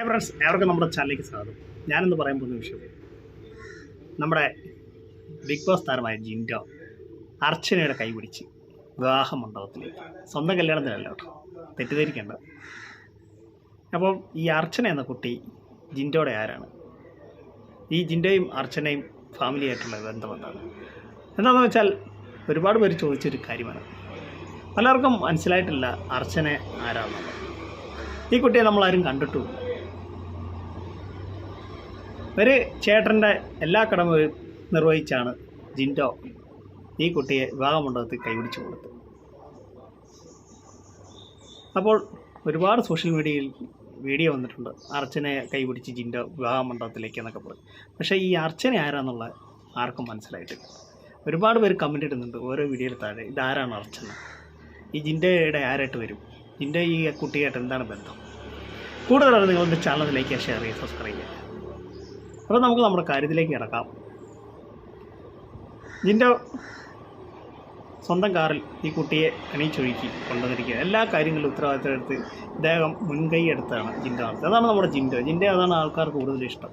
Hi friends ഏവർക്കും നമ്മുടെ ചാനലിലേക്ക് സ്വാഗതം. ഞാനെന്ന് പറയാൻ പോകുന്ന വിഷയം നമ്മുടെ ബിഗ് ബോസ് താരമായ ജിൻഡോ അർച്ചനയുടെ കൈ പിടിച്ച് വിവാഹ മണ്ഡപത്തിലേക്ക്. സ്വന്തം കല്യാണത്തിനല്ല കേട്ടോ. തെറ്റിദ്ധരിക്കേണ്ട. അപ്പം ഈ അർച്ചന എന്ന കുട്ടി ജിൻഡോയുടെ ആരാണ്? ഈ ജിൻഡോയും അർച്ചനയും ഫാമിലിയായിട്ടുള്ള ബന്ധം എന്താണ്? എന്താണെന്ന് വെച്ചാൽ ഒരുപാട് പേര് ചോദിച്ചൊരു കാര്യമാണ്. പലർക്കും മനസ്സിലായിട്ടില്ല അർച്ചന ആരാണെന്നുള്ളത്. ഈ കുട്ടിയെ നമ്മളാരും കണ്ടിട്ടുമില്ല. ഒരു ചേട്ടന്റെ എല്ലാ കടമയും നിർവഹിച്ചാണ് ജിൻഡോ ഈ കുട്ടിയെ വിവാഹമണ്ഡപത്തിൽ കൈപിടിച്ചു കൊടുത്തത്. അപ്പോൾ ഒരുപാട് സോഷ്യൽ മീഡിയയിൽ വീഡിയോ വന്നിട്ടുണ്ട്. അർച്ചനയെ കൈപിടിച്ച് ജിൻഡോ വിവാഹമണ്ഡപത്തിലേക്ക് എന്നൊക്കെ പറയും പക്ഷേ ഈ അർച്ചന ആരാന്നുള്ള ആർക്കും മനസ്സിലായിട്ടില്ല. ഒരുപാട് പേര് കമന്റ് ഇടുന്നുണ്ട് ഓരോ വീഡിയോയിൽ താഴെ. ഇതാരാണ് അർച്ചന? ഈ ജിൻഡോയുടെ ആരായിട്ട് വരും? ജിൻഡോ ഈ കുട്ടിയായിട്ട് എന്താണ് ബന്ധം? കൂടുതലാണ് നിങ്ങളുടെ ചാനലിലേക്ക് ലൈക്ക് ഷെയർ ചെയ്യുക സബ്സ്ക്രൈബ് ചെയ്യുക. അപ്പോൾ നമുക്ക് നമ്മുടെ കാര്യത്തിലേക്ക് കിടക്കാം. നിന്റെ സ്വന്തം കാറിൽ ഈ കുട്ടിയെ അണിയിച്ചൊഴുക്കി കൊണ്ടുവന്നിരിക്കുക. എല്ലാ കാര്യങ്ങളും ഉത്തരവാദിത്തം എടുത്ത് ഇദ്ദേഹം മുൻകൈ എടുത്താണ് ജിന്റെ നടത്തുന്നത്. അതാണ് നമ്മുടെ ജിന്റെ ജിന്റെ അതാണ് ആൾക്കാർക്ക് കൂടുതൽ ഇഷ്ടം.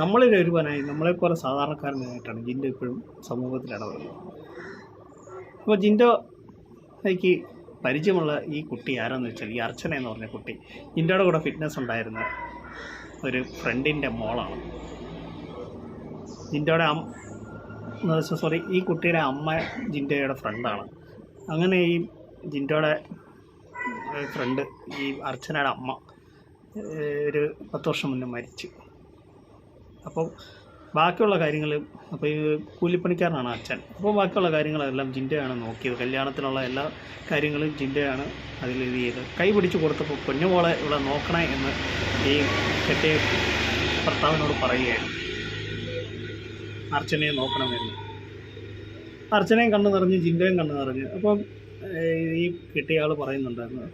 നമ്മളിൽ ഒരുവനായി നമ്മളെപ്പോലെ സാധാരണക്കാരനായിട്ടാണ് ജിന്റെ ഇപ്പോഴും സമൂഹത്തിൽ ഇടപെടുന്നത്. അപ്പോൾ ജിൻഡോയ്ക്ക് പരിചയമുള്ള ഈ കുട്ടി ആരാന്ന് വെച്ചാൽ ഈ അർച്ചന എന്ന് പറഞ്ഞ കുട്ടി ജിന്റെയുടെ കൂടെ ഫിറ്റ്നസ് ഉണ്ടായിരുന്ന. ഒരു ഫ്രണ്ടിന്റെ മോളാണ്. ജിൻഡോയുടെ അമ്മ സോറി ഈ കുട്ടിയുടെ അമ്മ ജിൻഡോയുടെ ഫ്രണ്ടാണ് അങ്ങനെ ഈ ജിൻഡോയുടെ ഫ്രണ്ട് ഈ അർച്ചനയുടെ അമ്മ ഒരു പത്ത് വർഷം മുന്നേ മരിച്ചു. അപ്പം ബാക്കിയുള്ള കാര്യങ്ങൾ അപ്പോൾ ഈ കൂലിപ്പണിക്കാരനാണ് അച്ഛൻ. അപ്പോൾ ബാക്കിയുള്ള കാര്യങ്ങളെല്ലാം ജിൻഡയാണ് നോക്കിയത്. കല്യാണത്തിനുള്ള എല്ലാ കാര്യങ്ങളും ജിൻഡയാണ് അതിൽ ഇത് ചെയ്തത്. കൈ പിടിച്ച് കൊടുത്തപ്പോൾ കുഞ്ഞുമോളെ ഇവിടെ നോക്കണേ എന്ന് ഈ കെട്ടിയ ഭർത്താവിനോട് പറയുകയായിരുന്നു അർച്ചനയെ നോക്കണമെന്ന് അർച്ചനയും കണ്ണു നിറഞ്ഞ് ജിൻഡയും കണ്ണു നിറഞ്ഞ്. അപ്പം ഈ കെട്ടിയ ആൾ പറയുന്നുണ്ടായിരുന്നു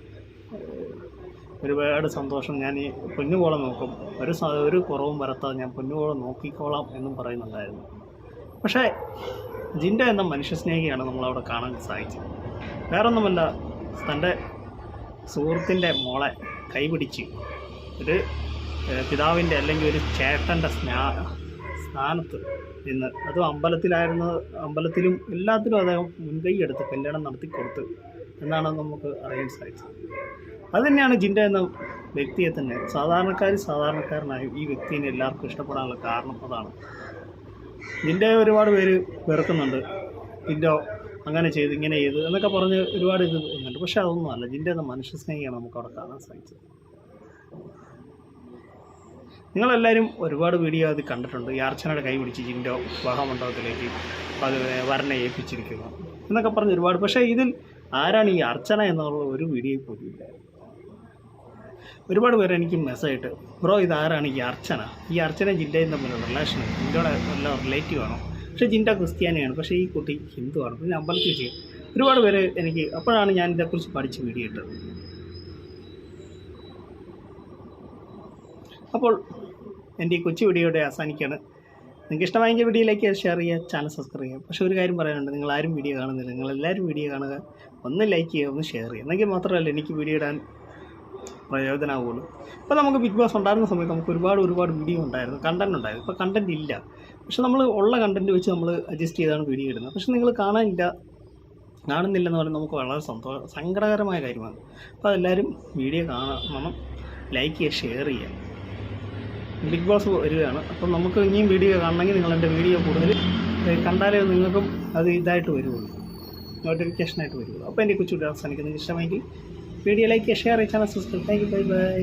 ഒരുപാട് സന്തോഷം. ഞാൻ ഈ പൊന്നുകോളം നോക്കും. ഒരു ഒരു കുറവും വരത്താതെ ഞാൻ പൊന്നുകോളം നോക്കിക്കോളാം എന്നും പറയുന്നുണ്ടായിരുന്നു. പക്ഷേ ജിൻഡ എന്ന മനുഷ്യസ്നേഹിയാണ് നമ്മളവിടെ കാണാൻ സാധിച്ചത്. വേറൊന്നുമല്ല തന്റെ സുഹൃത്തിന്റെ മോളെ കൈപിടിച്ച് ഒരു പിതാവിന്റെ അല്ലെങ്കിൽ ഒരു ചേട്ടന്റെ സ്നാ സ്ഥാനത്ത് നിന്ന്. അതും അമ്പലത്തിലായിരുന്നു അമ്പലത്തിലും എല്ലാത്തിലും അദ്ദേഹം മുൻകൈ എടുത്ത് കല്യാണം നടത്തി കൊടുത്ത് എന്നാണ് നമുക്ക് അറിയാൻ സാധിച്ചത്. അത് തന്നെയാണ് ജിൻഡ എന്ന വ്യക്തിയെ തന്നെ സാധാരണക്കാർ സാധാരണക്കാരനായി ഈ വ്യക്തിനെ എല്ലാവർക്കും ഇഷ്ടപ്പെടാനുള്ള കാരണം അതാണ്. ജിൻഡയെ ഒരുപാട് പേര് വെറുക്കുന്നുണ്ട്. ജിൻഡോ അങ്ങനെ ചെയ്ത് ഇങ്ങനെ ചെയ്ത് എന്നൊക്കെ പറഞ്ഞ് ഒരുപാട് ഇത് ഉണ്ട് പക്ഷെ അതൊന്നും അല്ല. ജിൻഡ എന്ന മനുഷ്യ സ്നേഹിയാണ് നമുക്ക് അവിടെ കാണാൻ സാധിച്ചത്. നിങ്ങളെല്ലാവരും ഒരുപാട് വീഡിയോ അത് കണ്ടിട്ടുണ്ട്. ഈ അർച്ചനയുടെ കൈ പിടിച്ച് ജിൻഡോ വിവാഹമണ്ഡപത്തിലേക്ക് അത് വരനെ ഏൽപ്പിച്ചിരിക്കുന്നു എന്നൊക്കെ പറഞ്ഞ് ഒരുപാട്. പക്ഷേ ഇതിൽ ആരാണ് ഈ അർച്ചന എന്നുള്ള ഒരു വീഡിയോ പോലും ഒരുപാട് പേര് എനിക്ക് മെസ്സേജ് ഇട്ട് ബ്രോ ഇതാരാണ് ഈ അർച്ചന? ഈ അർച്ചന ജിൻഡയും തമ്മിലുള്ള റിലേഷൻ ജിന്റെ നല്ല റിലേറ്റീവ് ആണോ? പക്ഷേ ജിൻഡ ക്രിസ്ത്യാനിയാണ്. പക്ഷേ ഈ കുട്ടി ഹിന്ദുവാണ്. പിന്നെ അമ്പലത്തിൽ ഒരുപാട് പേര് എനിക്ക് അപ്പോഴാണ് ഞാൻ ഇതേക്കുറിച്ച് പഠിച്ച് വീഡിയോ ഇട്ടത്. അപ്പോൾ എന്റെ ഈ കൊച്ചു വീഡിയോയുടെ അവസാനിക്കുകയാണ്. നിങ്ങൾക്ക് ഇഷ്ടമായെങ്കിൽ വീഡിയോയിലേക്ക് ഷെയർ ചെയ്യുക ചാനൽ സബ്സ്ക്രൈബ് ചെയ്യുക. പക്ഷേ ഒരു കാര്യം പറയാനുണ്ട് നിങ്ങൾ ആരും വീഡിയോ കാണുന്നില്ല. നിങ്ങൾ എല്ലാവരും വീഡിയോ കാണുക. ഒന്ന് ലൈക്ക് ചെയ്യുക ഒന്ന് ഷെയർ ചെയ്യുക. എന്നെങ്കിൽ മാത്രമല്ല എനിക്ക് വീഡിയോ ഇടാൻ പ്രയോജനമാവുള്ളൂ ഇപ്പോൾ നമുക്ക് ബിഗ് ബോസ് ഉണ്ടായിരുന്ന സമയത്ത് നമുക്ക് ഒരുപാട് ഒരുപാട് വീഡിയോ ഉണ്ടായിരുന്നു കണ്ടന്റ് ഉണ്ടായിരുന്നു. ഇപ്പോൾ കണ്ടന്റ് ഇല്ല. പക്ഷെ നമ്മൾ ഉള്ള കണ്ടന്റ് വെച്ച് നമ്മൾ അഡ്ജസ്റ്റ് ചെയ്താണ് വീഡിയോ ഇടുന്നത്. പക്ഷെ നിങ്ങൾ കാണാനില്ല കാണുന്നില്ലെന്ന് പറഞ്ഞാൽ നമുക്ക് വളരെ സന്തോഷം സങ്കടകരമായ കാര്യമാണ്. അപ്പോൾ അതെല്ലാവരും വീഡിയോ കാണണം ലൈക്ക് ചെയ്യുക ഷെയർ ചെയ്യുക. ബിഗ് ബോസ് വരികയാണ്. അപ്പം നമുക്ക് ഇനിയും വീഡിയോ കാണണമെങ്കിൽ നിങ്ങൾ എന്റെ വീഡിയോ കൂടുതൽ കണ്ടാലേ നിങ്ങൾക്കും അത് ഇതായിട്ട് വരുള്ളൂ നോട്ടിഫിക്കേഷനായിട്ട് വരുള്ളൂ അപ്പോൾ എന്റെ കൊച്ചു അവസാനിക്കുന്നത് ഇഷ്ടമെങ്കിൽ video like share channel subscribe thank you bye bye